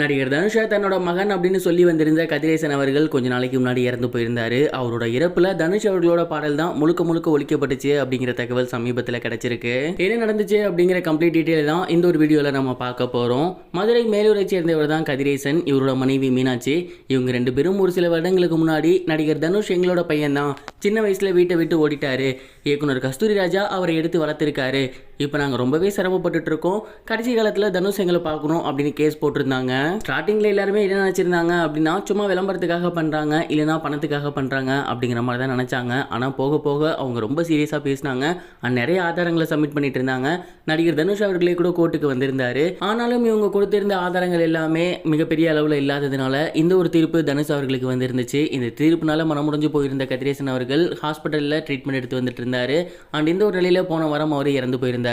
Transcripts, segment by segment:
நடிகர் தனுஷா தன்னோட மகன் அப்படின்னு சொல்லி வந்திருந்த கதிரேசன் அவர்கள் கொஞ்ச நாளைக்கு முன்னாடி இறந்து போயிருந்தாரு. அவரோட இறப்புல தனுஷ் அவர்களோட பாடல் தான் முழுக்க முழுக்க ஒழிக்கப்பட்டுச்சு அப்படிங்கிற தகவல் சமீபத்தில் கிடைச்சிருக்கு. என்ன நடந்துச்சு அப்படிங்கிற கம்ப்ளீட் டீட்டெயில் தான் இந்த ஒரு வீடியோவில் நம்ம பார்க்க போகிறோம் மதுரை மேலூரை சேர்ந்தவர் தான் கதிரேசன் இவரோட மனைவி மீனாட்சி. இவங்க ரெண்டு பேரும் ஒரு சில வருடங்களுக்கு முன்னாடி நடிகர் தனுஷ் எங்களோட பையன் தான் சின்ன வயசுல வீட்டை விட்டு ஓடிட்டாரு. இயக்குனர் கஸ்தூரி ராஜா அவரை எடுத்து வளர்த்துருக்காரு. இப்போ நாங்கள் ரொம்பவே சிரமப்பட்டுட்டு இருக்கோம் கடைசி காலத்தில் தனுஷ் எங்களை பார்க்கணும் அப்படின்னு கேஸ் போட்டிருந்தாங்க. ஸ்டார்டிங்கில் எல்லாருமே என்ன நினச்சிருந்தாங்க அப்படின்னா சும்மா விளம்பரத்துக்காக பண்ணுறாங்க இல்லைனா பணத்துக்காக பண்ணுறாங்க அப்படிங்கிற மாதிரி தான் நினச்சாங்க. ஆனால் போக போக அவங்க ரொம்ப சீரியஸாக பேசினாங்க. and நிறைய ஆதாரங்களை சப்மிட் பண்ணிட்டு இருந்தாங்க. நடிகர் தனுஷ் அவர்களே கூட கோர்ட்டுக்கு வந்திருந்தார். ஆனாலும் இவங்க கொடுத்திருந்த ஆதாரங்கள் எல்லாமே மிகப்பெரிய அளவில் இல்லாததுனால இந்த ஒரு தீர்ப்பு தனுஷ் அவர்களுக்கு வந்திருந்துச்சு. இந்த தீர்ப்புனால மனமுடைஞ்சு போயிருந்த கதிரேசன் அவர்கள் ஹாஸ்பிட்டலில் ட்ரீட்மெண்ட் எடுத்து வந்துட்டு இருந்தார். அண்ட் இந்த ஒரு நிலையில் போன வாரம் அவர் இறந்து போயிருந்தார்.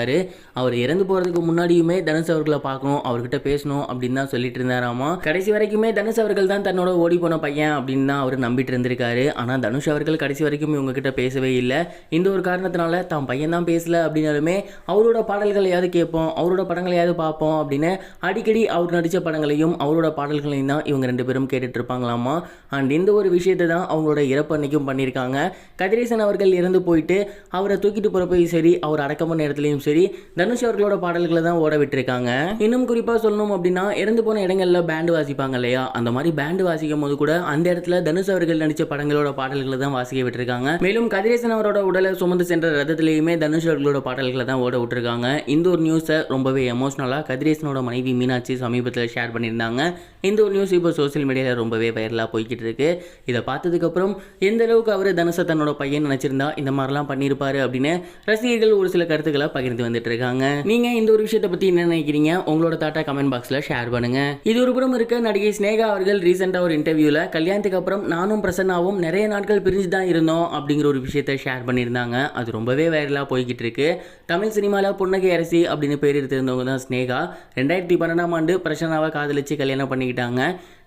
அவர் இறந்து போகிறதுக்கு முன்னாடியுமே தனுஷ் அவர்களை பார்க்கணும் அவர்கிட்ட பேசணும் அப்படின்னு தான் சொல்லிட்டு இருந்தாராமா. கடைசி வரைக்குமே தனுஷ் அவர்கள் தான் தன்னோட ஓடி போன பையன் அப்படின்னு தான் அவர் நம்பிட்டு இருந்திருக்காரு. ஆனால் தனுஷ் அவர்கள் கடைசி வரைக்கும் இவங்ககிட்ட பேசவே இல்லை. இந்த ஒரு காரணத்தினால தான் பையன் தான் பேசல அப்படின்னாலுமே அவரோட பாடல்களையாவது கேட்போம் அவரோட படங்களையாவது பார்ப்போம் அப்படின்னு அடிக்கடி அவர் நடித்த படங்களையும் அவரோட பாடல்களையும் தான் இவங்க ரெண்டு பேரும் கேட்டுட்டு இருப்பாங்களாமா. அண்ட் இந்த ஒரு விஷயத்தை தான் அவங்களோட இறப்பு அன்னைக்கும் பண்ணியிருக்காங்க. கதிரேசன் அவர்கள் இறந்து போயிட்டு அவரை தூக்கிட்டு போகிறப்பையும் சரி அவர் அடக்கம் பண்ண இடத்துலையும் சரி தனுஷ் அவர்களோட பாடல்களை தான் ஓட விட்டுருக்காங்க. இன்னும் குறிப்பாக சொல்லணும் அப்படின்னா இறந்து போன இடங்கள்ல பேண்டு வாசிப்பாங்க இல்லையா? அந்த மாதிரி பேண்டு வாசிக்கும் போது கூட அந்த இடத்துல தனுஷ் அவர்கள் நடித்த படங்களோட பாடல்களை தான் வாசிக்க விட்டுருக்காங்க. மேலும் கதிரேசன் அவரோட உடலை சுமந்து சென்ற ரதத்திலேயுமே தனுஷ் அவர்களோட பாடல்களை தான் ஓட விட்டுருக்காங்க. இந்த ஒரு நியூஸை ரொம்பவே எமோஷனலாக கதிரேசனோட மனைவி மீனாட்சி சமீபத்தில் ஷேர் பண்ணியிருந்தாங்க. இந்த ஒரு நியூஸ் இப்போ சோஷியல் மீடியாவில் ரொம்பவே வைரலாக போய்கிட்டு இருக்கு. இதை பார்த்ததுக்கப்புறம் எந்த அளவுக்கு அவர் தனுஷை தன்னோட பையன் நினச்சிருந்தா இந்த மாதிரிலாம் பண்ணியிருப்பாரு அப்படின்னு ரசிகர்கள் ஒரு சில கருத்துக்களை பகிர்ந்து வந்துட்டு இருக்காங்க. நீங்க இந்த ஒரு விஷயத்தை பத்தி என்ன நினைக்கிறீங்க? உங்களோட தாட்டா கமெண்ட் பாக்ஸ்ல ஷேர் பண்ணுங்க. இது ஒரு புறம் இருக்க நடிகை ஸ்னேகா அவர்கள் ரீசெண்டா ஒரு இன்டர்வியூல கல்யாணத்துக்கு அப்புறம் நானும் பிரசன்னாவும் நிறைய நாட்கள் பிரிஞ்சு தான் இருந்தோம் அப்படிங்கிற ஒரு விஷயத்த ஷேர் பண்ணியிருந்தாங்க. அது ரொம்பவே வைரலா போய்கிட்டு இருக்கு. தமிழ் சினிமாவில் புன்னகை அரசி அப்படின்னு பேர் எடுத்திருந்தவங்க தான் ஸ்னேகா ரெண்டாயிரத்தி பன்னெண்டாம் ஆண்டு பிரசன்னாவை காதலிச்சு கல்யாணம் பண்ணிக்கிட்டாங்க.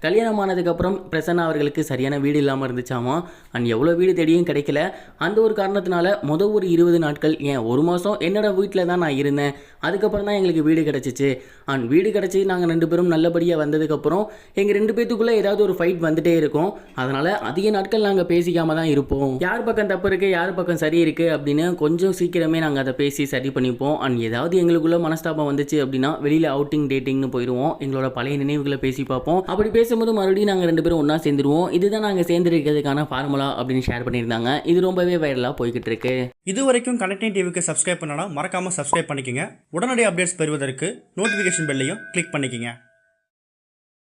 கல்யாணம் ஆனதுக்கப்புறம் பிரசன்னா அவர்களுக்கு சரியான வீடு இல்லாமல் இருந்துச்சாமா? அண்ட் எவ்வளோ வீடு தேடியும் கிடைக்கல. அந்த ஒரு காரணத்தினால மொதல் ஒரு இருபது நாட்கள் ஏன் ஒரு மாதம் என்னோட வீட்டில் தான் நான் இருந்தேன். அதுக்கப்புறம் தான் எங்களுக்கு வீடு கிடச்சிச்சு. அண்ட் வீடு கிடச்சி நாங்கள் ரெண்டு பேரும் நல்லபடியாக வந்ததுக்கப்புறம் எங்கள் ரெண்டு பேத்துக்குள்ளே ஏதாவது ஒரு ஃபைட் வந்துட்டே இருக்கும். அதனால் அதிக நாட்கள் நாங்கள் பேசிக்காமல் தான் இருப்போம். யார் பக்கம் தப்பு இருக்குது யார் பக்கம் சரி இருக்குது அப்படின்னு கொஞ்சம் சீக்கிரமே நாங்கள் அதை பேசி சரி பண்ணிப்போம். அண்ட் ஏதாவது எங்களுக்குள்ளே மனஸ்தாபம் வந்துச்சு அப்படின்னா வெளியில் அவுட்டிங் டேட்டிங்னு போயிடுவோம் எங்களோட பழைய நினைவுகளை பேசி பார்ப்போம். அப்படி பேசும்போது மறுபடியும் நாங்கள் ரெண்டு பேரும் ஒன்றா சேர்ந்துருவோம். இதுதான் நாங்கள் சேர்ந்துருக்கிறதுக்கான ஃபார்முலா அப்படின்னு ஷேர் பண்ணியிருந்தாங்க. இது ரொம்பவே வைரலாக போய்கிட்டு இருக்கு இது வரைக்கும் கனெக்டிங் டிவிக்கு சப்ஸ்கிரைப் பண்ணனா மறக்காமல் சப்ஸ்கிரைப் பண்ணிக்கங்க. உடனடி அப்டேட்ஸ் பெறுவதற்கு நோட்டிஃபிகேஷன் பெல்லையும் கிளிக் பண்ணிக்கோங்க.